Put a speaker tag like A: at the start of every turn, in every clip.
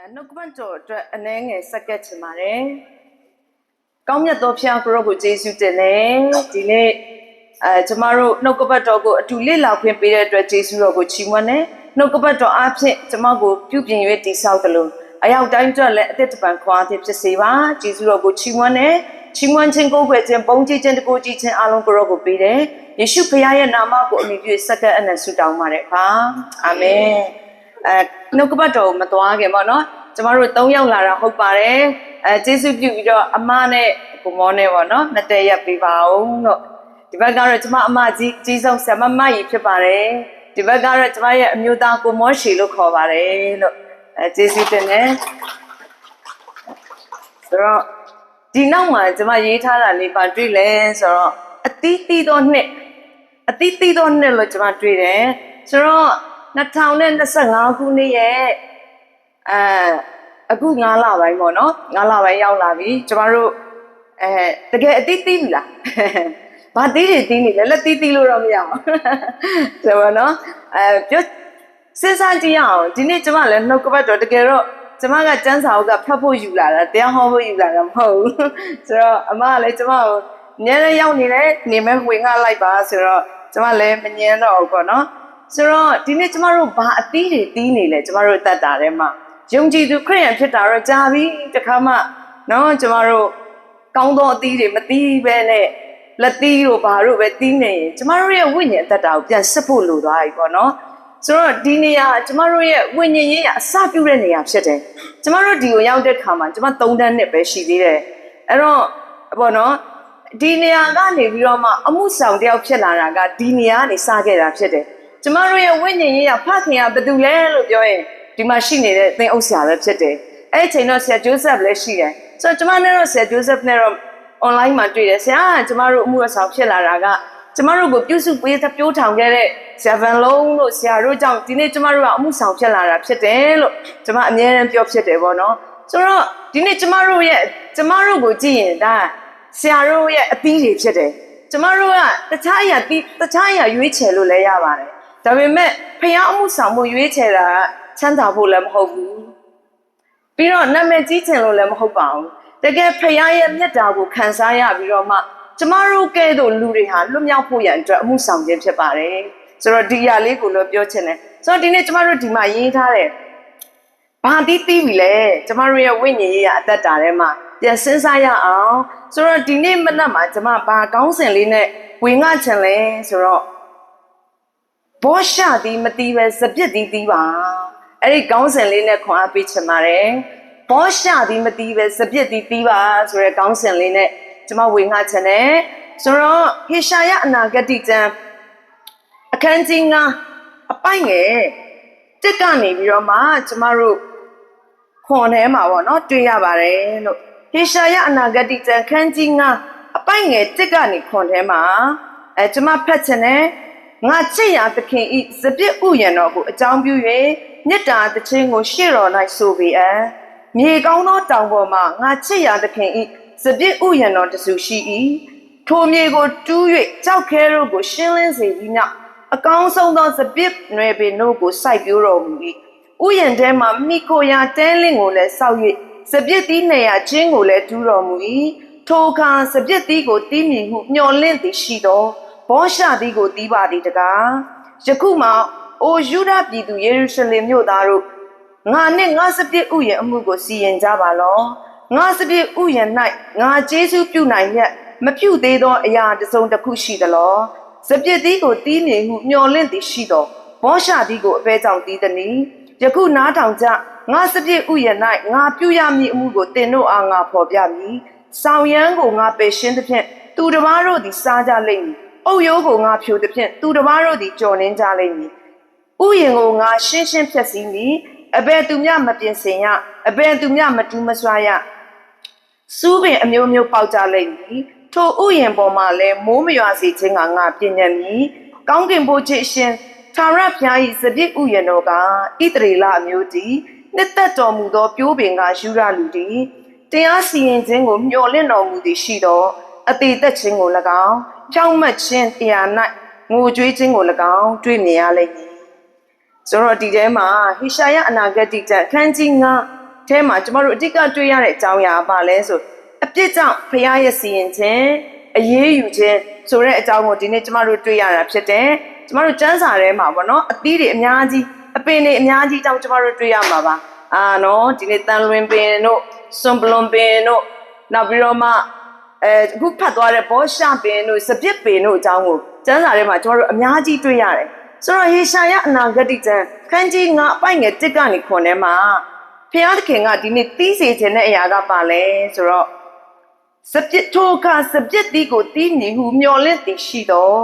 A: အဲနှုတ်ကပတ်တော်အတွက်အနှဲငယ်စက္ကက်ချင်ပါတယ်။ကောင်းမြတ်သောဖျားကရောကိုယေရှုတင်တယ်။ဒီနေ့အဲကျမတို့နှုတ်ကပတ်တော်ကိုအတူလေ့လာခွင့်ပေးတဲ့အတွက်ယေရှုတော်ကိုချီးမွမ်းတယ်။နှုတ်ကပတ်တော်အားဖြင့်ကျမကိုပြုပြင်၍တည်ဆောက်တယ်လို့အရောက်တိုင်းအတွက်လည်းအသက်တပံခွာသည်ဖြစ်စေပါ။ယေရှုတော်ကိုချီးမွမ်းတယ်။ချီးမွမ်းခြင်းကိုယ်ွယ်ခြင်းပုံကြည်ခြင်းတကူကြည်ခြင်းအားလုံးကရောကိုပေးတယ်။ယေရှုဖခင်ရဲ့နာမကိုအမိပြုစက္ကက်အနံဆုတောင်းပါတယ်ခါ။အာမင်။ အဲနှုတ်ကပတ်တော်ကိုမသွားခင်ပေါ့နော်ကျမတို့၃ယောက်လာတာဟုတ်ပါတယ်အဲကျေးဇူးပြုပြီးတော့အမနဲ့ကိုမောနဲ့ပေါ့နော်နှစ်တဲရက်ပေးပါအောင်လို့ဒီဘက်ကတော့ကျမအမကြီးအကြီးဆုံးဆရာမမကြီးဖြစ်ပါတယ်ဒီဘက်ကတော့ကျမရဲ့အမျိုးသားကိုမောရှီလို့ခေါ်ပါတယ်လို့အဲကျေးဇူးတင်တယ်ဆိုတော့ဒီနောက်မှာကျမရေးထားတာလေးပါတွေ့လဲဆိုတော့အတီးတီးသောနှစ်အတိတိတော့နှစ်လို့ကျွန်မတွေ့တယ်ဆိုတော့ 2025ခုနှစ်ရဲ့အဲအခု9လပိုင်းပေါ့နော်9လပိုင်းရောက်လာပြီကျွန်တော်တို့အဲတကယ်အတိတိပြီလားဘာတီးတွေတီးနေလဲလက်တီးတီးလို့တော့မရအောင်ဆိုတော့နော်အဲပြောစဉ်းစားကြည့်ရအောင်ဒီနေ့ကျွန်မလည်းနှုတ်ကပတ်တော့တကယ်တော့ကျွန်မကစမ်းစာအုပ်ကဖတ်ဖို့ယူလာတာတရားဟောဖို့ယူလာတာမဟုတ်ဘူးဆိုတော့အမကလည်းကျွန်မကိုအများနဲ့ရောက်နေတယ်နေမဲ့ဝင်ငှလိုက်ပါဆိုတော့ကျမလည်းမငြင်းတော့ဘူးပေါ့နော် ဆိုတော့ဒီနေ့ကျမတို့ဘာအသီးတွေတီးနေလဲကျမတို့တတ်တာထဲမှာယုံကြည်သူခရိယန်ဖြစ်တာတော့ကြာပြီတခါမှနော်ကျမတို့ကောင်းသောအသီးတွေမတီးပဲနဲ့လက်သီးတို့ဘာတို့ပဲတီးနေရင်ကျမတို့ရဲ့ဝိညာဉ်တတ်တာကိုပြန်စစ်ဖို့လိုသွားပြီပေါ့နော်ဆိုတော့ဒီနေရာကျမတို့ရဲ့ဝိညာဉ်ရေးရအစပြုတဲ့နေရာဖြစ်တယ်ကျမတို့ဒီကိုရောက်တဲ့ခါမှာကျမ3တန်းနှစ်ပဲရှိသေးတယ်အဲ့တော့ပေါ့နော်ဒီနေရာကနေပြီးတော့မှအမှုဆောင်တယောက်ဖြစ်လာတာကဒီနေရာကနေစခဲ့တာဖြစ်တယ်။ ကျမတို့ရဲ့ဝိညာဉ်ရေးကဖခင်ကဘယ်သူလဲလို့ပြောရင်ဒီမှာရှိနေတဲ့သင်အုပ်ဆရာပဲဖြစ်တယ်။အဲ့ဒီအချိန်တော့ဆရာဂျိုးဆက်လည်းရှိတယ်။ဆိုတော့ကျမနဲ့တော့ဆရာဂျိုးဆက်နဲ့တော့ online မှာတွေ့တယ်။ဆရာကကျမတို့အမှုအဆောင်ဖြစ်လာတာကကျမတို့ကိုပြုစုပေးတဲ့ပြိုးထောင်ခဲ့တဲ့ဆရာဗန်လုံးလို့ဆရာတို့ကြောင့်ဒီနေ့ကျမတို့ကအမှုဆောင်ဖြစ်လာတာဖြစ်တယ်လို့ကျမအမြဲတမ်းပြောဖြစ်တယ်ပေါ့နော်။ဆိုတော့ဒီနေ့ကျမတို့ရဲ့ကျမတို့ကိုကြည့်ရင်ဒါဆရာတို့ရဲ့အသီးတွေဖြစ်တယ်။ကျမတို့ကတခြားအရာတီးတခြားအရာရွေးချယ်လို့လည်းရပါတယ်။ ဒါပေမဲ့ဖျားအမှုဆောင်မှုရွေးချယ်တာကချမ်းသာဖို့လည်းမဟုတ်ဘူး။ပြီးတော့နာမည်ကြီးချင်လို့လည်းမဟုတ်ပါဘူး။တကယ်ဖျားရဲ့မြတ်တာကိုခံစားရပြီးတော့မှကျမတို့ကဲ့သို့လူတွေဟာလွတ်မြောက်ဖို့ရန်အတွက်အမှုဆောင်ခြင်းဖြစ်ပါတယ်။ဆိုတော့ဒီအရာလေးကိုလည်းပြောချင်တယ်။ဆိုတော့ဒီနေ့ကျမတို့ဒီမှာရေးထားတယ်။ဘာတီးတီးပြီလဲကျမတို့ရဲ့ဝိညာဉ်ရေးရအသက်တာထဲမှာပြန်စဉ်းစားရအောင်ဆိုတော့ဒီနေ့မနက်မှာကျမဘာကောင်းစဉ်လေးနဲ့ဝင်ငှချင်လဲဆိုတော့ ဘောရှာသည်မတီးပဲစပြစ်သည်တီးပါအဲ့ဒီကောင်းစဉ်လေးနဲ့ခွန်အားပေးချင်ပါတယ်ဘောရှာသည်မတီးပဲစပြစ်သည်တီးပါဆိုရဲကောင်းစဉ်လေးနဲ့ကျမဝင်ငှချင်တယ်ဆိုတော့ဟေရှာယအနာဂတိကျမ်းအခန်းကြီး9အပိုင်ငယ်တက်ကနေပြီးတော့မှကျမတို့ခွန်ထဲမှာပေါ့နော်တွေ့ရပါတယ်လို့ဟေရှာယအနာဂတိကျမ်းခန်းကြီး9အပိုင်ငယ်တစ်ကနေခွန်ထဲမှာအဲကျွန်မဖတ်ချင်တယ် ငါချစ်ရာသခင်ဤစပြစ်ဥယျာဉ်တော်ကိုအကြောင်းပြု၍မေတ္တာသခြင်းကိုရှေ့တော်၌ဆိုပေအံ့မြေကောင်းသောတောင်ပေါ်မှာငါချစ်ရာသခင်ဤစပြစ်ဥယျာဉ်တော်တဆူရှိ၏ထိုမြေကိုတူး၍ကြောက်ခဲတို့ကိုရှင်းလင်းစေပြီးနောက်အကောင်းဆုံးသောစပြစ်နွယ်ပင်တို့ကိုစိုက်ပျိုးတော်မူ၏ဥယျာဉ်ထဲမှာမိခိုရာတဲလင်းကိုလည်းစောက်၍စပြစ်သီးနေရာချင်းကိုလည်းတူးတော်မူ၏ထိုအခါစပြစ်သီးကိုတီးမြည်မှုမျော်လင့်သည်ရှိသော ဘောရှာသီးကိုတီးပါသည်တကားယခုမှအိုယူဒပြည်သူယေရုရှလင်မြို့သားတို့ငါနှင့်ငါစပြစ်ဥယျာဉ်အမှုကိုစီရင်ကြပါလောငါစပြစ်ဥယျာဉ်၌ငါကျေးဇူးပြုနိုင်မြတ်မပြုသေးသောအရာတစ်စုံတစ်ခုရှိသလောစပြစ်သီးကိုတီးမြည်မှုမျော်လင့်သည်ရှိသောဘောရှာသီးကိုအပဲကြောင့်တီးသည်။ယခုနားထောင်ကြငါစပြည့်ဥယျာဉ်၌ငါပြုရမည်အမှုကိုတင်တို့အားငါဖော်ပြမည်။ဆောင်ရန်ကိုငါပယ်ရှင်းသဖြင့်သူတစ်ပါးတို့သည်စားကြလိမ့်မည်။ အုတ်ရိုးကိုငါဖြိုသဖြင့်သူတစ်ပါးတို့သည်ကြော်နှင်းကြလိမ့်မည်။ဥယျာဉ်ကိုငါရှင်းရှင်းဖြတ်စည်းမည်။အဘယ်သူမျှမပြင်ဆင်ရ။အဘယ်သူမျှမတူးမဆွားရ။စူးပင်အမျိုးမျိုးပေါက်ကြလိမ့်မည်။ထိုဥယျာဉ်ပေါ်မှာလည်းမိုးမရွာစေခြင်းကငါပြင်ညံမည်။ကောင်းကင်ဘုရားအရှင်သာရဖျား၏စပြစ်ဥယျာဉ်တော်ကဣတရေလအမျိုးတည်နှစ်သက်တော်မူသောပြိုးပင်ကယူရလူတည်တရားစီရင်ခြင်းကိုမျှော်လင့်တော်မူသည်ရှိသောအသေးသက်ခြင်းကို၎င်း ကြောက်မက်ခြင်းတရား၌ငိုကြွေးခြင်းကို၎င်းတွေ့မြင်ရလိမ့်မည်ဆိုတော့ဒီထဲမှာဟေရှာယအနာဂတိကျမ်းအခန်းကြီး9ထဲမှာကျမတို့အဓိကတွေ့ရတဲ့အကြောင်းအရာကဘာလဲဆိုအပြစ်ကြောင့်ဖခင်ရဲ့စီရင်ခြင်းအရေးယူခြင်းဆိုတဲ့အကြောင်းကိုဒီနေ့ကျမတို့တွေ့ရတာဖြစ်တယ်ကျမတို့စံစာထဲမှာပေါ့နော်အသီးတွေအများကြီးအပင်တွေအများကြီးတောင်ကျမတို့တွေ့ရမှာပါအာနော်ဒီနေ့တန်လွင်ပင်တို့စွန်ပလွန်ပင်တို့နောက်ပြီးတော့မှ အဲအခုဖတ်သွားတဲ့ဘောရှပင်တို့စပစ်ပင်တို့အကြောင်းကိုစံစာထဲမှာကျမတို့အများကြီးတွေ့ရတယ်ဆိုတော့ဟေရှာယအနာဂတိကျမ်းခန်းကြီး9အပိုင်ငယ်1ကနေခွန်ထဲမှာဖျားသခင်ကဒီနေ့တီးစေခြင်းတဲ့အရာကပါလဲဆိုတော့စပစ်ထိုကစပစ်တီကိုတီးမြည်ဟုမျော်လင့်သည်ရှိတော့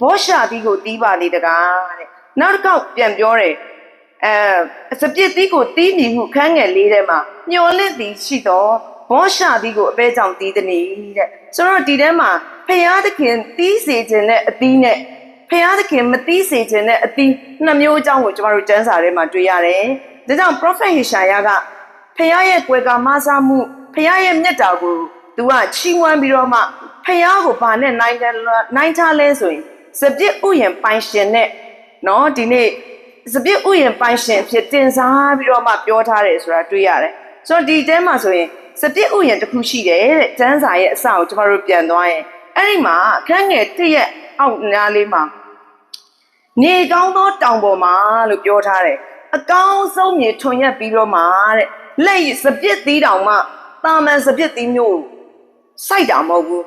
A: ဘောရှာတီကိုတီးပါလေတကားတဲ့နောက်တစ်ခေါက်ပြန်ပြောတယ်အဲစပစ်တီကိုတီးမြည်ဟုခန်းငယ်လေးထဲမှာမျော်လင့်သည်ရှိတော့ ဘောရှာတီကိုအပဲကြောင့်တီးသည်တဲ့ဆိုတော့ဒီထဲမှာဖျားသခင်တီးစေခြင်းနဲ့အသီးနဲ့ဖျားသခင်မတီးစေခြင်းနဲ့အသီးနှစ်မျိုးအကြောင်းကိုကျမတို့ကျမ်းစာထဲမှာတွေ့ရတယ်ဒါကြောင့် prophet ဟေရှာယကဖခင်ရဲ့ကွယ်ကာမဆာမှုဖခင်ရဲ့မြတ်တာကိုသူကချီးမွမ်းပြီးတော့မှဖခင်ကိုဗာနဲ့နိုင်တယ်နိုင်ထားလဲဆိုရင်စပြစ်ဥယျံပိုင်ရှင်နဲ့နော်ဒီနေ့စပြစ်ဥယျံပိုင်ရှင်အဖြစ်တင်စားပြီးတော့မှပြောထားတယ်ဆိုတာတွေ့ရတယ်ဆိုတော့ဒီတဲမှာဆိုရင် စပြစ်ဥယျံတစ်ခုရှိတယ်တဲ့ကျမ်းစာရဲ့အစကိုကျမတို့ပြန်သွားရင်အဲ့ဒီမှာအခန်းငယ်တစ်ရက်အောက်နားလေးမှာနေကောင်းသောတောင်ပေါ်မှာလို့ပြောထားတယ်အကောင်းဆုံးမြေထွန်ရက်ပြီးတော့မှတဲ့လက်စပြစ်သီးတောင်မှတာမန်စပြစ်သီးမျိုးစိုက်တာမဟုတ်ဘူး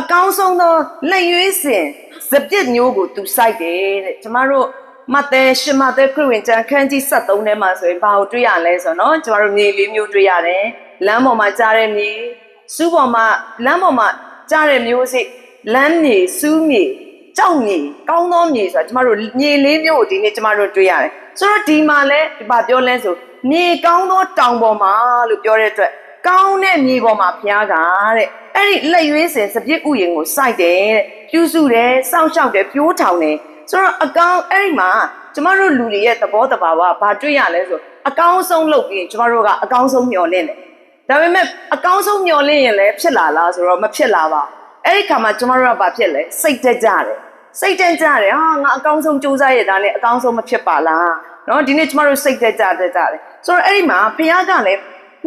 A: အကောင်းဆုံးသောလက်ရွေးစင်စပြစ်မျိုးကိုသူစိုက်တယ်တဲ့ကျမတို့မဿဲရှမဿဲခရစ်ဝင်ကျမ်းခန်းကြီး73ထဲမှာဆိုရင်ဘာကိုတွေ့ရလဲဆိုတော့ကျမတို့မြေလေးမျိုးတွေ့ရတယ် လမ်းပေါ်မှာကြားတဲ့မြေစူးပေါ်မှာလမ်းပေါ်မှာကြားတဲ့မျိုးစိလမ်းမြေစူးမြေကြောက်မြေကောင်းသောမြေဆိုတာကျမတို့မြေလေးမျိုးကိုဒီနေ့ကျမတို့တွေ့ရတယ်ဆိုတော့ဒီမှာလဲဒီပါပြောလဲဆိုမြေကောင်းသောတောင်ပေါ်မှာလို့ပြောတဲ့အတွက်ကောင်းတဲ့မြေပေါ်မှာဘုရားကတဲ့အဲ့ဒီလက်ရွေးစင်စပြစ်ဥယျာဉ်ကိုစိုက်တယ်တဲ့ပြုစုတယ်စောင့်ရှောက်တယ်ပြိုးထောင်တယ်ဆိုတော့အကောင်းအဲ့ဒီမှာကျမတို့လူတွေရဲ့သဘောတဘာဝဘာတွေ့ရလဲဆိုအကောင်းဆုံးလုပ်ပြီးကျမတို့ကအကောင်းဆုံးမျှော်လင့်တယ် ဒါပေမဲ့အကောင်းဆုံးမျှော်လင့်ရင်လည်းဖြစ်လာလားဆိုတော့မဖြစ်လာပါအဲ့ဒီခါမှာကျမတို့ကဘာဖြစ်လဲစိတ်တက်ကြတယ်စိတ်တက်ကြတယ်ဟာငါအကောင်းဆုံးစူးစမ်းရတာနဲ့အကောင်းဆုံးမဖြစ်ပါလားနော်ဒီနေ့ကျမတို့စိတ်တက်ကြတက်ကြတယ်ဆိုတော့အဲ့ဒီမှာဖခင်ကလည်း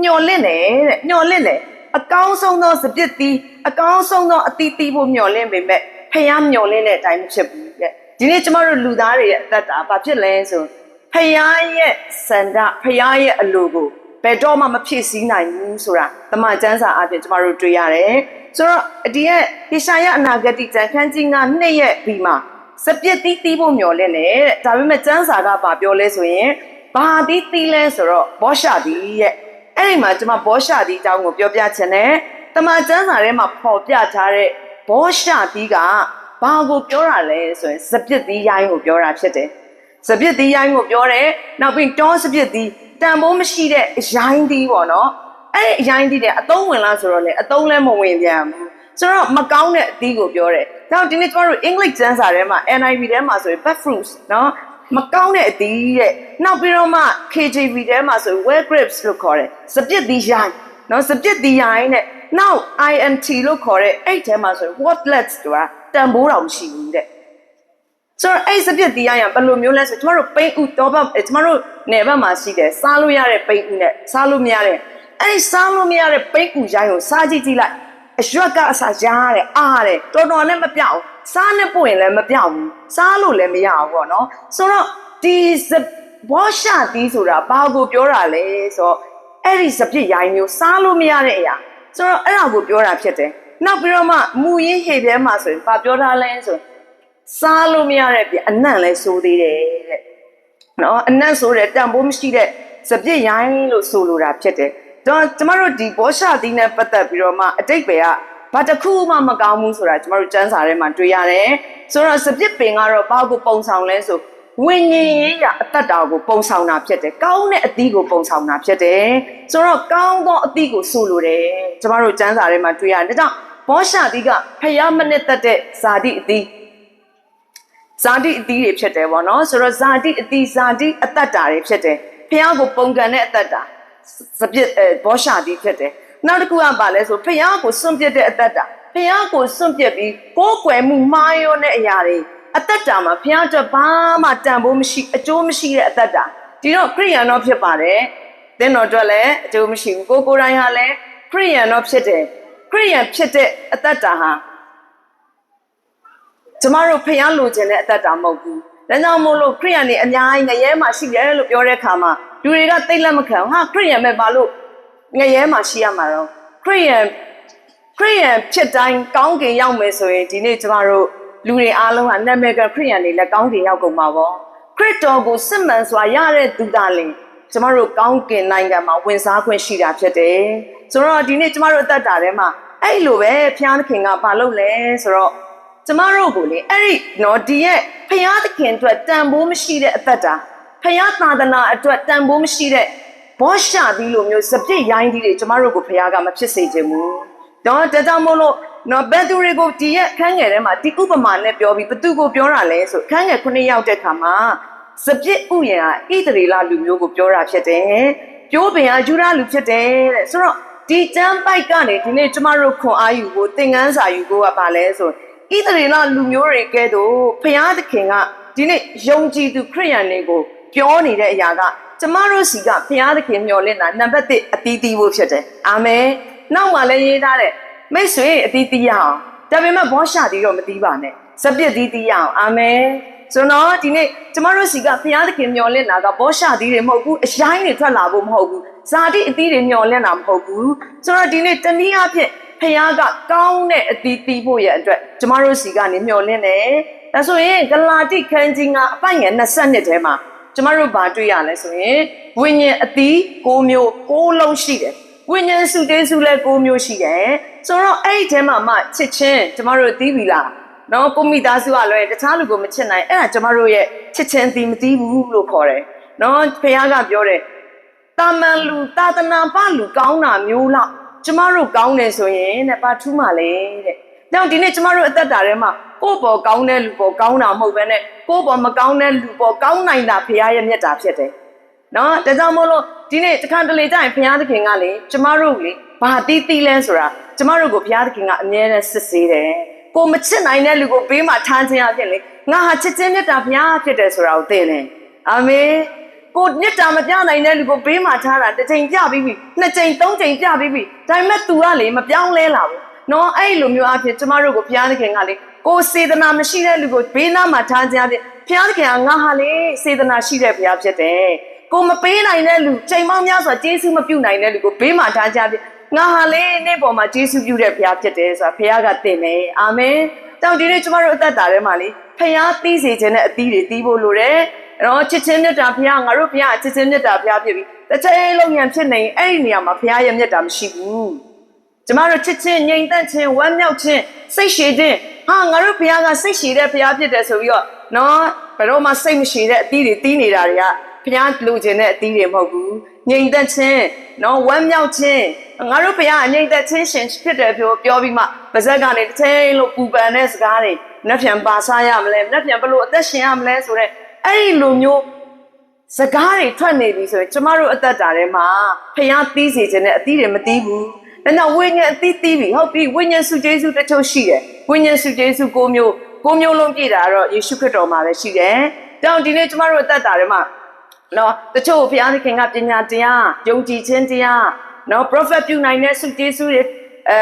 A: ညှော်လင့်တယ်တဲ့ညှော်လင့်တယ်အကောင်းဆုံးသောစပစ်သီးအကောင်းဆုံးသောအသီးသီးဖို့ညှော်လင့်ပေမဲ့ဖခင်ညှော်လင့်တဲ့အတိုင်းမဖြစ်ဘူးတဲ့ဒီနေ့ကျမတို့လူသားတွေရဲ့အသက်တာဘာဖြစ်လဲဆိုဖခင်ရဲ့စန္ဒဖခင်ရဲ့အလိုကို ဘယ်တော့မှမဖြစ်စည်းနိုင်ဘူးဆိုတာတမန်ကျမ်းစာအပြင်ကျမတို့တွေ့ရတယ်ဆိုတော့ဒီရဲ့ဟေရှာယအနာဂတိကျမ်းခန်းကြီးကနှစ်ရက်ပြီးမှစပြစ်တီးတီးဖို့မျှော်လင့်တယ်တဲ့ဒါပေမဲ့ကျမ်းစာကဘာပြောလဲဆိုရင်ဘာတီးတီးလဲဆိုတော့ဘောရှာတီးရဲ့အဲ့ဒီမှာကျွန်မဘောရှာတီးအကြောင်းကိုပြောပြချင်တယ်တမန်ကျမ်းစာထဲမှာပေါ်ပြထားတဲ့ဘောရှာတီးကဘာကိုပြောတာလဲဆိုရင်စပြစ်တီးရိုင်းကိုပြောတာဖြစ်တယ်စပြစ်တီးရိုင်းကိုပြောတယ်နောက်ပြီးတောစပြစ်တီး တန်ဖိုးမရှိတဲ့ရိုင်းတီးပေါ့နော်အဲ့ဒီအရိုင်းတီးတဲ့အသုံးဝင်လားဆိုတော့လေအသုံးလည်းမဝင်ပြန်ဘူးဆိုတော့မကောင်းတဲ့အသီးကိုပြောတယ်။ဒါကြောင့်ဒီနေ့ကျမတို့ English ကျမ်းစာထဲမှာ NIV ထဲမှာဆိုရင် bad fruits နော်မကောင်းတဲ့အသီးတဲ့။နောက်ပြီးတော့မှ KJV ထဲမှာဆိုရင် well grapes လို့ခေါ်တယ်။စပစ်သီးရိုင်းနော်စပစ်သီးရိုင်းတဲ့။ now INT လို့ခေါ်တဲ့အဲ့ထဲမှာဆိုရင် worthless ဆိုတာတန်ဖိုးတော်မရှိဘူးတဲ့။ ဆိုတော့အဲ့စပစ်တီးရရင်ဘယ်လိုမျိုးလဲဆိုကျမတို့ပိန်းဥတော့ဘကျမတို့နယ်ဘက်မှာရှိတယ်စားလို့ရတဲ့ပိန်းဥနဲ့စားလို့မရတဲ့အဲ့ဒီစားလို့မရတဲ့ပိန်းဥရိုင်းကိုစားကြည့်ကြည့်လိုက်အရွက်ကအစာရားတယ်အားတယ်တော်တော်နဲ့မပြောက်စားနဲ့ပို့ရင်လည်းမပြောက်ဘူးစားလို့လည်းမရဘူးပေါ့နော်ဆိုတော့ဒီဘောရှာတီးဆိုတာဘာကိုပြောတာလဲဆိုတော့အဲ့ဒီစပြစ်ရိုင်းမျိုးစားလို့မရတဲ့အရာဆိုတော့အဲ့ဒါကိုပြောတာဖြစ်တယ်နောက်ပြီးတော့မှမူရင်းဟေထဲမှာဆိုရင်ဘာပြောထားလဲဆို စားလို့မရတဲ့ပြအနံ့လဲဆိုသေးတယ်တဲ့နော်အနံ့ဆိုတဲ့တန်ဖိုးမရှိတဲ့စပြစ်ရိုင်းလို့ဆိုလိုတာဖြစ်တယ်တော့ကျမတို့ဒီဘောရှာသီးနဲ့ပတ်သက်ပြီးတော့မှအတိတ်ပဲကဘာတစ်ခုမှမကောင်းဘူးဆိုတာကျမတို့စမ်းစာထဲမှာတွေ့ရတယ်ဆိုတော့စပြစ်ပင်ကတော့ဘာကိုပုံဆောင်လဲဆိုဝိညာဉ်ရေးရအသက်တာကိုပုံဆောင်တာဖြစ်တယ်ကောင်းတဲ့အသီးကိုပုံဆောင်တာဖြစ်တယ်ဆိုတော့ကောင်းသောအသီးကိုဆိုလိုတယ်ကျမတို့စမ်းစာထဲမှာတွေ့ရတယ်ဒါကြောင့်ဘောရှာသီးကဖျားမနစ်သက်တဲ့ဇာတိအသီး ဇာတိအသီးတွေဖြစ်တယ်ပေါ့နော်ဆိုတော့ဇာတိအသီးဇာတိအသက်တာတွေဖြစ်တယ်ဖျားကိုပုံကန်တဲ့အသက်တာစပြစ်အဲဘောရှာတီးဖြစ်တယ်နောက်တစ်ခုကပါလဲဆိုဖះကိုစွန့်ပစ်တဲ့အသက်တာဖះကိုစွန့်ပစ်ပြီးကိုယ်ကွယ်မှုမှားရောတဲ့အရာတွေအသက်တာမှာဖះအတွက်ဘာမှတန်ဖိုးမရှိအကျိုးမရှိတဲ့အသက်တာဒီတော့ခရိယန်တော့ဖြစ်ပါတယ်သင်တော်အတွက်လည်းအကျိုးမရှိဘူးကိုကိုယ်တိုင်ဟာလည်းခရိယန်တော့ဖြစ်တယ်ခရိယန်ဖြစ်တဲ့အသက်တာဟာ ကျမတို့ဖျားလိုချင်တဲ့အသက်တာမဟုတ်ဘူးဒါကြောင့်မို့လို့ခရိယန်တွေအများကြီးငရဲမှာရှိတယ်လို့ပြောတဲ့အခါမှာလူတွေကသိလက်မခံဘူးဟာခရိယန်ပဲဘာလို့ငရဲမှာရှိရမှာတော့ခရိယန်ခရိယန်ဖြစ်တိုင်းကောင်းကင်ရောက်မယ်ဆိုရင်ဒီနေ့ကျမတို့လူတွေအားလုံးဟာနာမည်ကခရိယန်တွေလည်းကောင်းကင်ရောက်ကုန်ပါဘောခရစ်တော်ကိုစစ်မှန်စွာရတဲ့သူသားလင်ကျမတို့ကောင်းကင်နိုင်ငံမှာဝင်စားခွင့်ရှိတာဖြစ်တယ်ဆိုတော့ဒီနေ့ကျမတို့အသက်တာထဲမှာအဲ့လိုပဲဖျားသခင်ကမလုပ်လဲဆိုတော့ ကျမတို့ကိုလေအဲ့ဒီနော်ဒီရဲ့ဖျားသခင်အတွက်တန်ဖိုးမရှိတဲ့အသက်တာဖျားသာသနာအတွက်တန်ဖိုးမရှိတဲ့ဘောရှာသီးလိုမျိုးစပြစ်ရိုင်းသီးတွေကျမတို့ကိုဖျားကမဖြစ်စေခြင်းဘူးတော့တကြောင်မို့လို့နော်ဘယ်သူတွေကိုဒီရဲ့ခန်းငယ်ထဲမှာဒီဥပမာနဲ့ပြောပြီးဘသူကိုပြောတာလဲဆိုခန်းငယ်ခုနှစ်ယောက်တဲ့ခါမှာစပြစ်ဥယျာဣသရေလလူမျိုးကိုပြောတာဖြစ်တယ်ပြိုးပင်အယူရလူဖြစ်တယ်တဲ့ဆိုတော့ဒီကျမ်းပိုက်ကနေဒီနေ့ကျမတို့ခွန်အားယူဖို့သင်ခန်းစာယူဖို့ကပါလဲဆို ဣသရေလလူမျိုးတွေကဲတော့ဖျားသခင်ကဒီနေ့ယုံကြည်သူခရိယန်တွေကိုပြောနေတဲ့အရာကကျမတို့စီကဖျားသခင်မျှော်လင့်တာနံပါတ်1အတီးတီးဖို့ဖြစ်တယ်အာမင်နောက်မှလည်းရေးထားတဲ့မိတ်ဆွေအတီးတီးရအောင်ဒါပေမဲ့ဘောရှာတီးတော့မတီးပါနဲ့စပြစ်တီးတီးရအောင်အာမင်ဆိုတော့ဒီနေ့ကျမတို့စီကဘုရားသခင်မျှော်လင့်တာကဘောရှာသီးတွေမဟုတ်ဘူးအရိုင်းတွေထွက်လာဖို့မဟုတ်ဘူးဇာတိအသီးတွေမျှော်လင့်တာမဟုတ်ဘူးဆိုတော့ဒီနေ့တနည်းအားဖြင့် ဘုရားကကောင်းတဲ့အသီးတီးဖို့ရဲ့အတွက်ကျမတို့စီကနေမျှော်လင့်တယ်ဒါဆိုရင်ဂလာတိခန်းကြီးကအပိုင်ငယ်20ထဲမှာကျမတို့ဘာတွေ့ရလဲဆိုရင်ဝိညာဉ်အသီး6မျိုး6လုံးရှိတယ်ဝိညာဉ်စုတေးစုလည်း6မျိုးရှိတယ်ဆိုတော့အဲ့ဒီထဲမှာမှချစ်ချင်းကျမတို့သိပြီလားနော်ကိုမိသားစုကလည်းတခြားလူကိုမချစ်နိုင်အဲ့ဒါကျမတို့ရဲ့ချစ်ချင်းသိမသိဘူးလို့ခေါ်တယ်နော်ဖခင်ကပြောတယ်တာမန်လူတာသနာပလူကောင်းတာမျိုးလောက် ကျမတို့ကောင်းတယ်ဆိုရင်တဲ့ပါထူးမှလေတဲ့။နောက်ဒီနေ့ကျမတို့အသက်တာထဲမှာကိုယ့်ပေါ်ကောင်းတဲ့လူပေါ်ကောင်းတာမဟုတ်ဘဲနဲ့ကိုယ့်ပေါ်မကောင်းတဲ့လူပေါ်ကောင်းနိုင်တာဖခင်ရဲ့မြတ်တာဖြစ်တယ်။နော်ဒါကြောင့်မို့လို့ဒီနေ့တခါတလေကျရင်ဘုရားသခင်ကလေကျမတို့လေဘာတီးတီးလဲဆိုတာကျမတို့ကိုဘုရားသခင်ကအမြဲတမ်းစစ်ဆေးတယ်။ကိုမချစ်နိုင်တဲ့လူကိုဘေးမှာထားခြင်းအဖြစ်လေငါဟာချစ်ခြင်းမြတ်တာဘုရားဖြစ်တယ်ဆိုတာကိုသိတယ်။အာမင်။ ကိုမြတ်တာမပြနိုင်တဲ့လူကိုဘေးမှာထားတာတစ်ချိန်ပြပြီးပြီနှစ်ချိန်သုံးချိန်ပြပြီးပြီဒါပေမဲ့ तू ကလေမပြောင်းလဲလာဘူး။နော်အဲ့လိုမျိုးအဖြစ်ကျမတို့ကိုဘုရားသခင်ကလေကိုစေတနာမရှိတဲ့လူကိုဘေးနားမှာထားခြင်းအဖြစ်ဘုရားသခင်ကငါဟာလေစေတနာရှိတဲ့ဘုရားဖြစ်တယ်။ကိုမပေးနိုင်တဲ့လူချိန်မောင်းများစွာကျေးဇူးမပြုနိုင်တဲ့လူကိုဘေးမှာထားကြပြီငါဟာလေနေ့ပေါ်မှာကျေးဇူးပြုတဲ့ဘုရားဖြစ်တယ်ဆိုတာဘုရားကတင်တယ်အာမင်တောင်ဒီနေ့ကျမတို့အသက်တာထဲမှာလေဘုရားသိစေခြင်းနဲ့အသီးတွေတီးဖို့လိုတယ် အဲ့တော့ချစ်ချင်းမြတ်တာဘုရားငါတို့ဘုရားချစ်ချင်းမြတ်တာဘုရားဖြစ်ပြီးတစ်ချိန်လုံးညံဖြစ်နေအဲ့ဒီနေရာမှာဘုရားရဲ့မြတ်တာမရှိဘူးကျမတို့ချစ်ချင်းငြိမ်သက်ခြင်းဝမ်းမြောက်ခြင်းစိတ်ရှည်ခြင်းဟာငါတို့ဘုရားကစိတ်ရှည်တဲ့ဘုရားဖြစ်တယ်ဆိုပြီးတော့နော်ဘယ်တော့မှစိတ်မရှည်တဲ့အသီးတွေတီးနေတာတွေကဘုရားလူကျင်တဲ့အသီးတွေမဟုတ်ဘူးငြိမ်သက်ခြင်းနော်ဝမ်းမြောက်ခြင်းငါတို့ဘုရားအငြိမ်သက်ခြင်းရှင်ဖြစ်တယ်ပြောပြောပြီးမှပါဇက်ကနေတစ်ချိန်လို့ပူပန်တဲ့စကားတွေနှက်ပြန်ပါစားရမလဲနှက်ပြန်ဘလို့အသက်ရှင်ရမလဲဆိုတော့ အဲ့ဒီလိုမျိုးစကားတွေထွက်နေပြီဆိုရင်ကျမတို့အသက်တာထဲမှာဖျားသီးစေခြင်းနဲ့အသီးတွေမသီးဘူး။ဒါကြောင့်ဝိညာဉ်အသီးသီးပြီဟုတ်ပြီဝိညာဉ်စုကျေးဇူးတချို့ရှိတယ်။ဝိညာဉ်စုကျေးဇူးကိုမျိုးကိုမျိုးလုံးပြည့်တာတော့ယေရှုခရစ်တော်မှာပဲရှိတယ်။ဒါကြောင့်ဒီနေ့ကျမတို့အသက်တာထဲမှာနော်တချို့ဘုရားသခင်ကပညာတရားယုံကြည်ခြင်းတရားနော် prophet ပြုနိုင်တဲ့စုကျေးဇူးတွေအဲ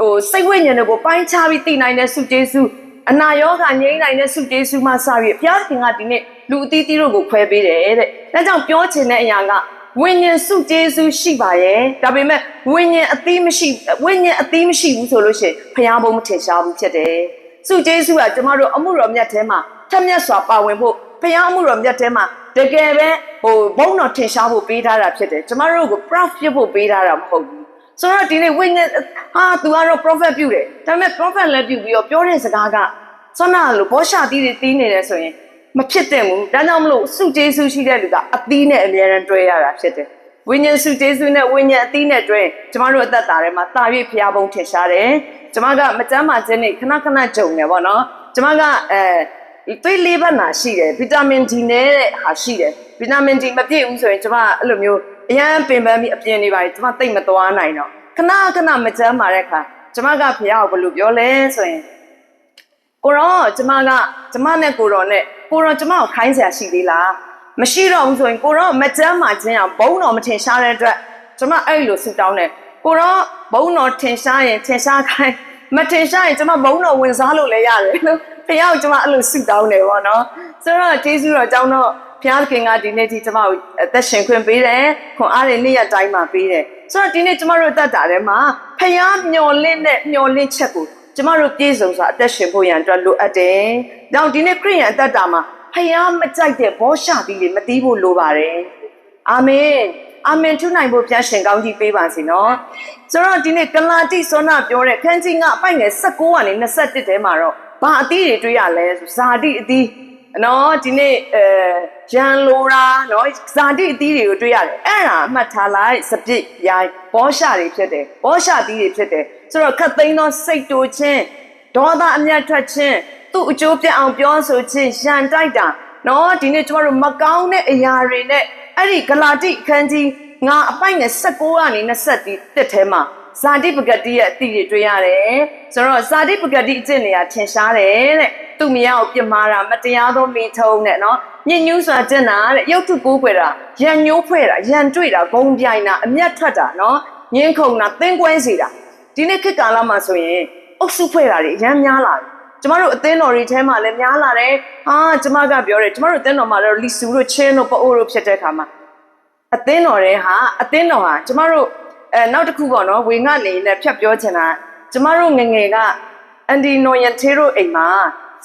A: ဟိုစိတ်ဝိညာဉ်တွေကိုပိုင်းခြားပြီးသိနိုင်တဲ့စုကျေးဇူး အနာရောဂါငြိမ်းနိုင်တဲ့စုကျေးဇူးမှစပြီးဘုရားသခင်ကဒီနေ့လူအသီးသီးတို့ကိုခွဲပေးတယ်တဲ့။ဒါကြောင့်ပြောချင်တဲ့အရာကဝိညာဉ်စုကျေးဇူးရှိပါရဲ့။ဒါပေမဲ့ဝိညာဉ်အသီးမရှိဝိညာဉ်အသီးမရှိဘူးဆိုလို့ရှိရင်ဘုရားဘုံမထင်ရှားဘူးဖြစ်တယ်။စုကျေးဇူးကကျမတို့အမှုတော်မြတ်ထဲမှာထက်မြက်စွာပါဝင်ဖို့ဘုရားအမှုတော်မြတ်ထဲမှာတကယ်ပဲဟိုဘုံတော်ထင်ရှားဖို့ပေးထားတာဖြစ်တယ်ကျမတို့ကို prof ဖြစ်ဖို့ပေးထားတာမဟုတ်ဘူး ဆိုတော့ဒီနေ့ဝိညာဉ်ဟာ तू ကတော့ prophet ပြုတယ်ဒါပေမဲ့ prophet လည်းပြုပြီးတော့ပြောတဲ့စကားကဆွမ်းနာလို့ဘောရှာတီးတွေတီးနေတယ်ဆိုရင်မဖြစ်သင့်ဘူးဒါကြောင့်မလို့စုကျေးဇူးရှိတဲ့လူကအသီးနဲ့အမြဲတမ်းတွဲရတာဖြစ်တယ်ဝိညာဉ်စုကျေးဇူးနဲ့ဝိညာဉ်အသီးနဲ့တွဲကျမတို့အသက်တာထဲမှာတာ၍ဖျားပုံထင်ရှားတယ်ကျမကမကြမ်းမာခြင်းနဲ့ခဏခဏကြုံတယ်ပေါ့နော်ကျမကအဲသွေးလေးဘက်နာရှိတယ်ဗီတာမင် D နဲ့တဲ့ဟာရှိတယ်ဗီတာမင် D မပြည့်ဘူးဆိုရင်ကျမအဲ့လိုမျိုး အရန်ပင်ပန်းပြီးအပြင်းနေပါကျမတိတ်မသွားနိုင်တော့ခဏခဏမကြမ်းမာတဲ့ခါကျမကဖះကိုဘယ်လိုပြောလဲဆိုရင်ကိုရောကျမကကျမနဲ့ကိုရောနဲ့ကိုရောကျမကိုခိုင်းဆရာရှိသေးလားမရှိတော့ဘူးဆိုရင်ကိုတော့မကြမ်းမှချင်းအောင်ဘုံတော်မထင်ရှားတဲ့အတွက်ကျွန်မအဲ့လိုဆူတောင်းတယ်ကိုတော့ဘုံတော်ထင်ရှားရင်ထင်ရှားခိုင်းမထင်ရှားရင်ကျွန်မဘုံတော်ဝင်စားလို့လည်းရတယ်လို့ဖះကိုကျွန်မအဲ့လိုဆူတောင်းတယ်ပေါ့နော်ဆိုတော့ကျေးဇူးတော်ကြောင့်တော့ ဘုရားခင်ကဒီနေ့ဒီကျွန်မကိုအသက်ရှင်ခွင့်ပေးတယ်ခွန်အားတွေနေ့ရက်တိုင်းမှာပေးတယ်ဆိုတော့ဒီနေ့ကျွန်မတို့တက်တာထဲမှာဖះမျော်လင့်တဲ့မျော်လင့်ချက်ကိုကျမတို့ပြည့်စုံစွာအသက်ရှင်ဖို့ရန်အတွက်လိုအပ်တယ်။ဒါကြောင့်ဒီနေ့ခရိယန်အသက်တာမှာဖယားမကြိုက်တဲ့ဘောရှာပြီးတွေမတီးဖို့လိုပါတယ်။အာမင်။အာမင်ထုနိုင်ဖို့ဘုရားရှင်ကောင်းကြီးပေးပါစေနော်။ဆိုတော့ဒီနေ့ကလာတိစောနာပြောတဲ့ခန်းကြီးကအပိုက်ငယ်16ကနေ21ထဲမှာတော့ဘာအသီးတွေတွေ့ရလဲဆိုဇာတိအသီး နော်ဒီနေ့အဲရန်လိုရာနော်ဇာတိအသီးတွေကိုတွေ့ရတယ်အဲ့ဒါအမှတ်ထားလိုက်စပစ်ရိုင်းဘောရှာတွေဖြစ်တယ်ဘောရှာသီးတွေဖြစ်တယ်ဆိုတော့ခတ်သိမ်းသောစိတ်တူချင်းဒေါသအမျက်ထွက်ခြင်းသူ့အကျိုးပြအောင်ပြောဆိုခြင်းရန်တိုက်တာနော်ဒီနေ့ကျမတို့မကောင်းတဲ့အရာတွေနဲ့အဲ့ဒီဂလာတိအခန်းကြီးငါအပိုက်နဲ့16ကနေ20တက်ထဲမှာဇာတိပဂတိရဲ့အသီးတွေတွေ့ရတယ်ဆိုတော့ဇာတိပဂတိအကျင့်တွေကထင်ရှားတယ်တဲ့ သူ့မယားကိုပြစ်မှားတာမတရားသောမိထုံးတဲ့နော်ညဉ့်ညူးစွာကျင့်တာတဲ့ရုပ်ထုကိုးကွယ်တာရန်ညိုးဖွဲ့တာရန်တွေ့တာဂုံပြိုင်တာအမျက်ထွက်တာနော်ညင်းခုန်တာသင်းကွဲစေတာဒီနေ့ခေတ်ကာလမှာဆိုရင်အုပ်စုဖွဲ့တာတွေအများများလာတယ်ကျမတို့အသင်းတော်တွေထဲမှာလည်းများလာတယ်ဟာကျမကပြောတယ်ကျမတို့အသင်းတော်မှာတော့လီဆူတို့ချင်းတို့ပအိုးတို့ဖြစ်တဲ့အခါမှာအသင်းတော်တွေဟာအသင်းတော်ဟာကျမတို့အဲနောက်တစ်ခုပေါ့နော်ဝေငှနေနဲ့ဖြတ်ပြောချင်တာကျမတို့ငယ်ငယ်ကအန်ဒီနော်ယန်သေးတို့အိမ်မှာ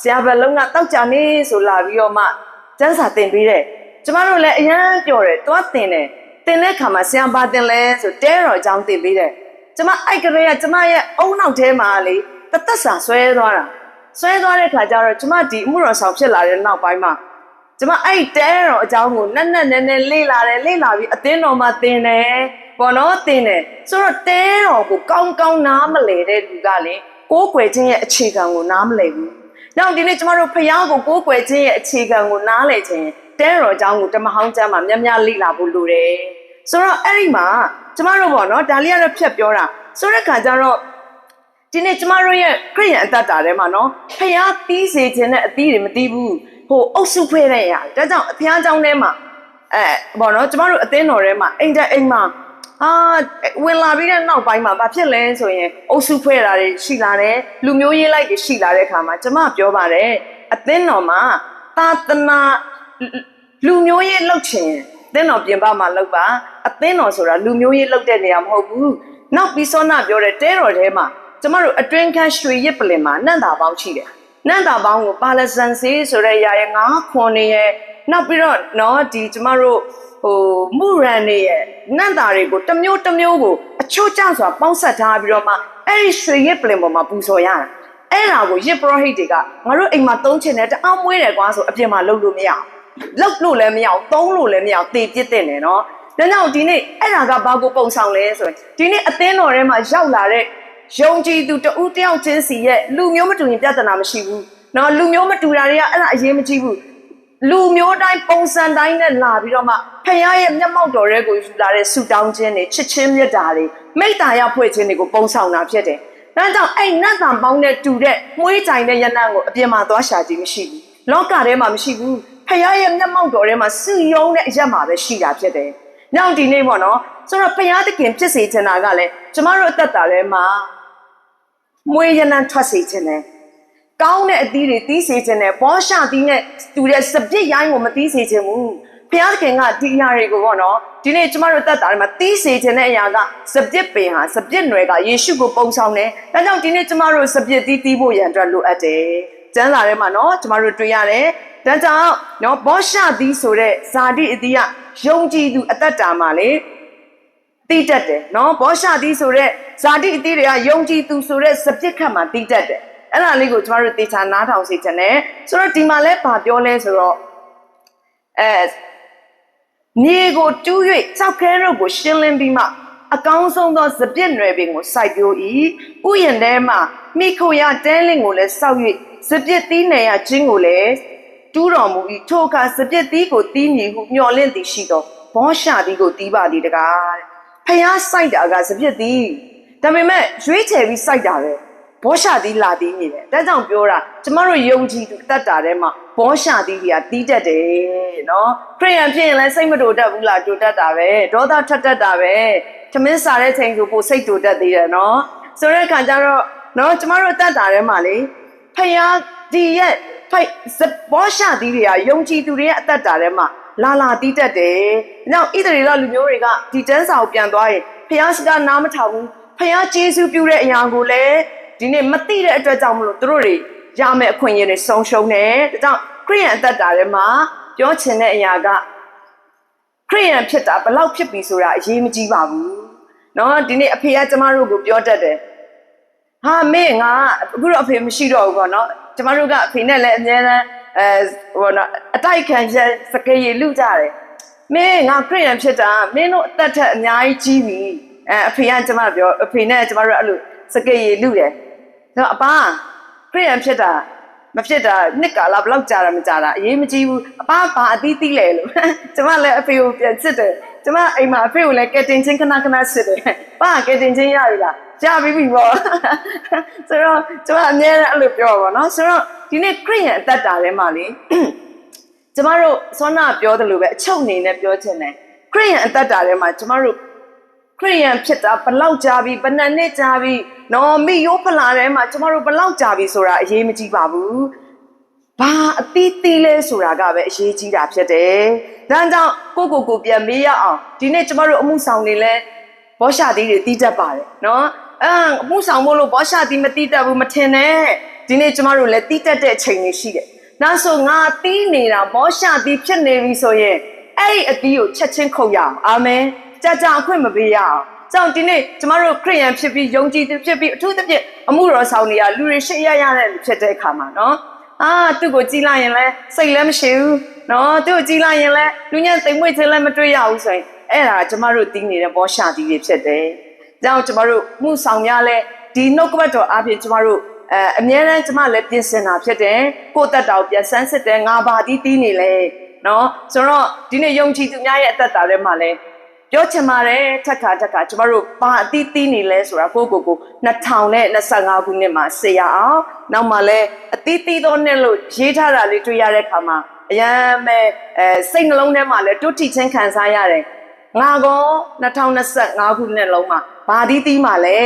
A: ဆရာဘလုံးကတောက်ကြနေဆိုလာပြီးတော့မှကျန်းစာတင်ပေးတယ်ကျမတို့လည်းအရန်ပြောတယ်တွားတင်တယ်တင်တဲ့ခါမှာဆရာဘာတင်လဲဆိုတဲတော်အကြောင်းတင်ပေးတယ်ကျမအိုက်ကလေးကကျမရဲ့အုံနောက်ထဲမှာလေတသက်စာဆွဲသွားတာဆွဲသွားတဲ့ခါကျတော့ကျမဒီအမှုတော်ဆောင်ဖြစ်လာတဲ့နောက်ပိုင်းမှာကျမအဲ့တဲတော်အကြောင်းကိုနက်နက်နဲနဲလေ့လာတယ်လေ့လာပြီးအသင်းတော်မှာသင်တယ်ဘောနော်သင်တယ်ဆိုတော့တဲတော်ကိုကောင်းကောင်းနားမလဲတဲ့လူကလေကိုးကွယ်ခြင်းရဲ့အခြေခံကိုနားမလဲဘူး။ နောက်ဒီနေ့ကျမတို့ဖျားကိုကိုးကွယ်ခြင်းရဲ့အခြေခံကိုနားလဲခြင်းတဲတော်အကြောင်းကိုတမဟောင်းကျမ်းမှာများများလေ့လာဖို့လိုတယ်။ဆိုတော့အဲ့ဒီမှာကျမတို့ပေါ့နော်ဒါလေးကတော့ဖြတ်ပြောတာဆိုတဲ့ခါကျတော့ဒီနေ့ကျမတို့ရဲ့ခရိယန်အတ္တတာထဲမှာနော်ဖျားတီးစေခြင်းနဲ့အသီးတွေမတီးဘူးဟိုအုပ်စုဖွဲ့တဲ့ရာဒါကြောင့်အဖျားเจ้าထဲမှာအဲပေါ့နော်ကျမတို့အသင်းတော်ထဲမှာအိမ်တက်အိမ်မှာ အာဝင်လာပြီးတဲ့နောက်ပိုင်းမှာဘာဖြစ်လဲဆိုရင်အုပ်စုဖွဲ့တာတွေရှိလာတယ်လူမျိုးရေးလိုက်တွေရှိလာတဲ့အခါမှာကျမပြောပါတယ်အသင်းတော်မှာသာသနာလူမျိုးရေးလောက်ချင်အသင်းတော်ပြင်ပမှာလောက်ပါအသင်းတော်ဆိုတာလူမျိုးရေးလောက်တဲ့နေရာမဟုတ်ဘူးနောက်ပြီးစောနာပြောတဲ့တဲတော်ထဲမှာကျမတို့အတွင်းခန်းရွှေရစ်ပလင်မှာနန့်တာပေါင်းရှိတယ်နန့်တာပေါင်းကိုပါလဇန်စေးဆိုတဲ့ຢာရဲ့ငါးခွန်နေရဲ့နောက်ပြီးတော့เนาะဒီကျမတို့ ဟိုမူရန်နေရဲ့နန့်တာတွေကိုတစ်မျိုးတစ်မျိုးကိုအချို့ကျစွာပေါင်းဆက်ထားပြီးတော့မှအဲ့ဒီရွှေရစ်ပလင်ပေါ်မှာပူဇော်ရတာအဲ့ဒါကိုရစ်ပရောဟိတ်တွေကငါတို့အိမ်မှာသုံးချင်တယ်တအောင်မွေးတယ်ကွာဆိုအပြင်မှာလုပ်လို့မရအောင်လုပ်လို့လည်းမရအောင်သုံးလို့လည်းမရအောင်တေပြစ်တဲ့နေနော်ဒါကြောင့်ဒီနေ့အဲ့ဒါကဘာကိုပုံဆောင်လဲဆိုရင်ဒီနေ့အသင်းတော်ထဲမှာရောက်လာတဲ့ယုံကြည်သူတဦးတယောက်ချင်းစီရဲ့လူမျိုးမတူရင်ပြဿနာမရှိဘူး။နော်လူမျိုးမတူတာတွေကအဲ့ဒါအရေးမကြီးဘူး။ လူမျိုးတိုင်းပုံစံတိုင်းနဲ့လာပြီးတော့မှဖခင်ရဲ့မျက်မှောက်တော်တွေကိုယူလာတဲ့ဆူတောင်းခြင်းတွေချစ်ချင်းမြတ်တာတွေမိတ္တာရဖွဲ့ခြင်းတွေကိုပုံဆောင်တာဖြစ်တယ်။ဒါကြောင့်အဲ့နတ်တံပေါင်းတဲ့တူတဲ့မွေးကြိုင်တဲ့ယနံကိုအပြင်မှာသွားရှာခြင်းမရှိဘူး။လောကထဲမှာမရှိဘူး။ဖခင်ရဲ့မျက်မှောက်တော်ထဲမှာစုယုံတဲ့အရက်မှာပဲရှိတာဖြစ်တယ်။နောက်ဒီနေ့ပေါ့နော်ဆိုတော့ဖခင်သခင်ဖြစ်စေချင်တာကလည်းကျမတို့အသက်တာထဲမှာမွေးရနံထွက်စေခြင်းနဲ့ ကောင်းတဲ့အသီးတွေတီးစေခြင်းနဲ့ဘောရှာသီးနဲ့တူတဲ့စပစ်ရိုင်းကိုမတီးစေခြင်းဘူးဘုရားသခင်ကဒီအရာတွေကိုပေါ့နော်ဒီနေ့ကျမတို့တက်တာတွေမှာတီးစေခြင်းတဲ့အရာကစပစ်ပင်ဟာစပစ်နွယ်ကယေရှုကိုပုံဆောင်တယ်ဒါကြောင့်ဒီနေ့ကျမတို့စပစ်တီးတီးဖို့ရန်အတွက်လိုအပ်တယ်ကျမ်းစာထဲမှာနော်ကျမတို့တွေ့ရတယ်ဒါကြောင့်နော်ဘောရှာသီးဆိုတဲ့ဇာတိအသီးကယုံကြည်သူအသက်တာမှာလေတီးတတ်တယ်နော်ဘောရှာသီးဆိုတဲ့ဇာတိအသီးတွေကယုံကြည်သူဆိုတဲ့စပစ်ခတ်မှာတီးတတ်တယ် အဲ့ဒါလေးကိုကျမတို့တေချာနားထောင်စေချင်တယ်ဆိုတော့ဒီမှာလဲဗာပြောလဲဆိုတော့အဲမြေကိုတူး၍ကြောက်ခဲတို့ကိုရှင်းလင်းပြီးမှအကောင်းဆုံးသောစပစ်နွယ်ပင်ကိုစိုက်ပျိုး၏ဥယျာဉ်ထဲမှမိခိုရတဲလင်းကိုလည်းစောက်၍စပစ်သီးနယ်ရချင်းကိုလည်းတူးတော်မူ၏ထိုအခါစပစ်သီးကိုတီးမြည်ဟုမျှော်လင့်သည်ရှိသောဘောရှာသီးကိုတီးပါသည်တကားဖျားစိုက်တာကစပစ်သီးဒါပေမဲ့ရွေးချယ်ပြီးစိုက်တာပဲဖ ဘောရှာသီးလာသီးနေတယ်ဒါကြောင့်ပြောတာကျမတို့ယုံကြည်သူတတ်တာထဲမှာဘောရှာသီးတွေကတီးတတ်တယ်နော်ခရိယန်ဖြစ်ရင်လည်းစိတ်မတူတတ်ဘူးလားတူတတ်တာပဲဒေါသထက်တတ်တာပဲသမင်းစားတဲ့ချိန်ဆိုပိုစိတ်တူတတ်သေးတယ်နော်ဆိုတဲ့အခါကျတော့နော်ကျမတို့တတ်တာထဲမှာလေဖယားဒီရဲ့ဖိုက်ဘောရှာသီးတွေကယုံကြည်သူတွေရဲ့အသက်တာထဲမှာလာလာတီးတတ်တယ်။နောက်ဣသရေလလူမျိုးတွေကဒီတန်းစာကိုပြန်သွားရင်ဖယားစကားနားမထောင်ဘူးဖယားကျေးဇူးပြုတဲ့အရာကိုလည်း ဒီနေ့မသိတဲ့အတွက်ကြောင့်မလို့သူတို့တွေရမယ့်အခွင့်အရေးတွေဆုံးရှုံးတယ်။ဒါကြောင့်ခရိယန်အသက်တာထဲမှာပြောချင်တဲ့အရာကခရိယန်ဖြစ်တာဘယ်လောက်ဖြစ်ပြီဆိုတာအရေးမကြီးပါဘူး။နော်ဒီနေ့အဖေကကျမတို့ကိုပြောတတ်တယ်။ဟာမေငါအခုတော့အဖေမရှိတော့ဘူးပေါ့နော်ကျမတို့ကအဖေနဲ့လည်းအများအားအဲဟိုနော်အတိုက်ခံချက်စကေးရလူကြတယ်မင်းငါခရစ်ယာန်ဖြစ်တာမင်းတို့အသက်ထက်အများကြီးကြီးပြီအဲအဖေကကျမပြောအဖေနဲ့ကျမတို့အဲ့လို စကေးရလူတယ်တော့အပါခရစ်ယာန်ဖြစ်တာမဖြစ်တာနှစ်ကာလဘယ်လောက်ကြာတာမကြာတာအရေးမကြီးဘူးအပါဘာအသီးသီးလဲလို့ကျမလည်းအဖေကိုပြန်စစ်တယ်ကျမအိမ်မှာအဖေကိုလည်းကဲတင်ချင်းခဏခဏစစ်တယ်ပါကဲတင်ချင်းရပြီလားရပြီပြီပေါ့ဆိုတော့ကျမအများနဲ့အဲ့လိုပြောပါတော့ဆိုတော့ဒီနေ့ခရစ်ယာန်အသက်တာထဲမှာလေကျမတို့စောနာပြောသလိုပဲအချုပ်အနေနဲ့ပြောချင်တယ်ခရစ်ယာန်အသက်တာထဲမှာကျမတို့ ခရစ်ယာန်ဖြစ်တာဘလောက်ကြာပြီဘယ်နှစ်နှစ်ကြာပြီနော်မိရိုးဖလာထဲမှာကျမတို့ဘလောက်ကြာပြီဆိုတာအရေးမကြီးပါဘူးဘာအသီးသီးလဲဆိုတာကပဲအရေးကြီးတာဖြစ်တယ်ဒါကြောင့်ကိုကိုကိုပြန်မေးရအောင်ဒီနေ့ကျမတို့အမှုဆောင်နေလဲဘောရှာသီးတွေတီးတတ်ပါတယ်နော်အမ်အမှုဆောင်မို့လို့ဘောရှာသီးမတီးတတ်ဘူးမထင်နဲ့ဒီနေ့ကျမတို့လည်းတီးတတ်တဲ့အချိန်တွေရှိတယ်နောက်ဆိုငါတီးနေတာမောရှာတီးဖြစ်နေပြီဆိုရင်အဲ့ဒီအတီးကိုချက်ချင်းခုတ်ရအောင်အာမင် ကြာကြာအခွင့်မပေးရအောင်ကြောင့်ဒီနေ့ကျမတို့ခရိယန်ဖြစ်ပြီးယုံကြည်သူဖြစ်ပြီးအထူးသဖြင့်အမှုတော်ဆောင်တွေကလူတွေရှေ့ရရတဲ့လူဖြစ်တဲ့အခါမှာနော်အာသူ့ကိုကြည်လိုက်ရင်လည်းစိတ်လည်းမရှိဘူးနော်သူ့ကိုကြည်လိုက်ရင်လည်းလူညံ့သိမ်မွေ့ခြင်းလည်းမတွေ့ရဘူးဆိုရင်အဲ့ဒါကျမတို့တီးနေတဲ့မောရှာတီးတွေဖြစ်တယ်ကြောင့်ကျမတို့မှုဆောင်များလဲဒီနှုတ်ကပတ်တော်အားဖြင့်ကျမတို့အဲအများနဲ့ကျမလည်းပြင်ဆင်တာဖြစ်တယ်ကိုယ့်အသက်တာကိုပြန်ဆန်းစစ်တယ်ငါဘာတီးတီးနေလဲနော်ဆိုတော့ဒီနေ့ယုံကြည်သူများရဲ့အသက်တာထဲမှာလည်း ပြောချင်ပါတယ်ထက်ခါထက်ခါကျမတို့ဘာအတီးတီးနေလဲဆိုတာကိုယ့်ကိုယ်ကို2025ခုနှစ်မှာဆေးရအောင်နောက်မှလည်းအတီးတီးသောနှစ်လို့ရေးထားတာလေးတွေ့ရတဲ့အခါမှာအရန်မဲ့အဲစိတ်နှလုံးထဲမှာလည်းတွတ်တိချင်းခံစားရတယ်ငါကော2025ခုနှစ်လုံးမှာဘာတီးတီးမှလဲ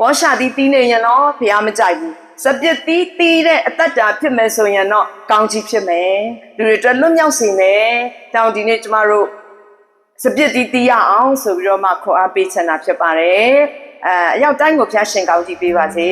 A: ဘောရှာတီးတီးနေရင်တော့ဖះမကြိုက်ဘူးစပစ်တီးတီးတဲ့အသက်တာဖြစ်မယ်ဆိုရင်တော့ကောင်းကြီးဖြစ်မယ်လူတွေအတွက်လွတ်မြောက်စေမယ်တောင်းဒီနေ့ကျမတို့ စပစ်တီးတီးရအောင်ဆိုပြီးတော့မှခေါ်အားပေးချင်တာဖြစ်ပါတယ်အဲအရောက်တိုင်းကိုဖះရှင်ကောင်းကြီးပေးပါစေ